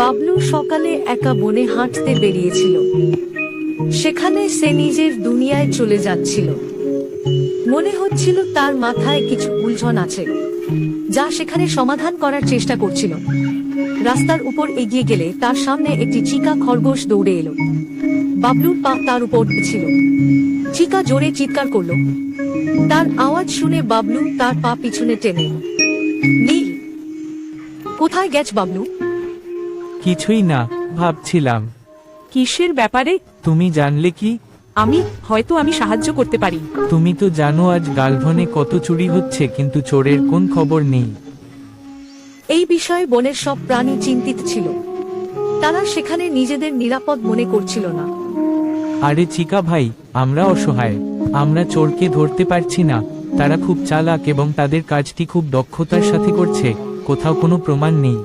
বাবলু সকালে একা বনে হাঁটতে বেরিয়েছিল। সেখানে সে নিজের দুনিয়ায় চলে যাচ্ছিল। মনে হচ্ছিল তার মাথায় কিছু উলঝন আছে, যা সেখানে সমাধান করার চেষ্টা করছিল। রাস্তার উপর এগিয়ে গেলে তার সামনে একটি চিকা খরগোশ দৌড়ে এলো। বাবলুর পা তার উপর ছিল। চিকা জোরে চিৎকার করল। তার আওয়াজ শুনে বাবলু তার পা পিছনে টেনে নীল, কোথায় গেছ বাবলু? কিছুই না ভাবছিলাম। কিসের ব্যাপারে? তুমি জানলে কি? আমি? হয়তো আমি সাহায্য করতে পারি। তুমি তো জানো আজ গালভনে কত চুরি হচ্ছে কিন্তু চোরের কোন খবর নেই। এই বিষয়ে বনের সব প্রাণী চিন্তিত ছিল। তারা সেখানে নিজেদের নিরাপদ মনে করছিল না। আরে চিকা ভাই আমরা অসহায়। আমরা চোরকে ধরতে পারছি না। তারা খুব চালাক এবং তাদের কাজটি খুব দক্ষতার সাথে করছে। কোথাও কোনো প্রমাণ নেই।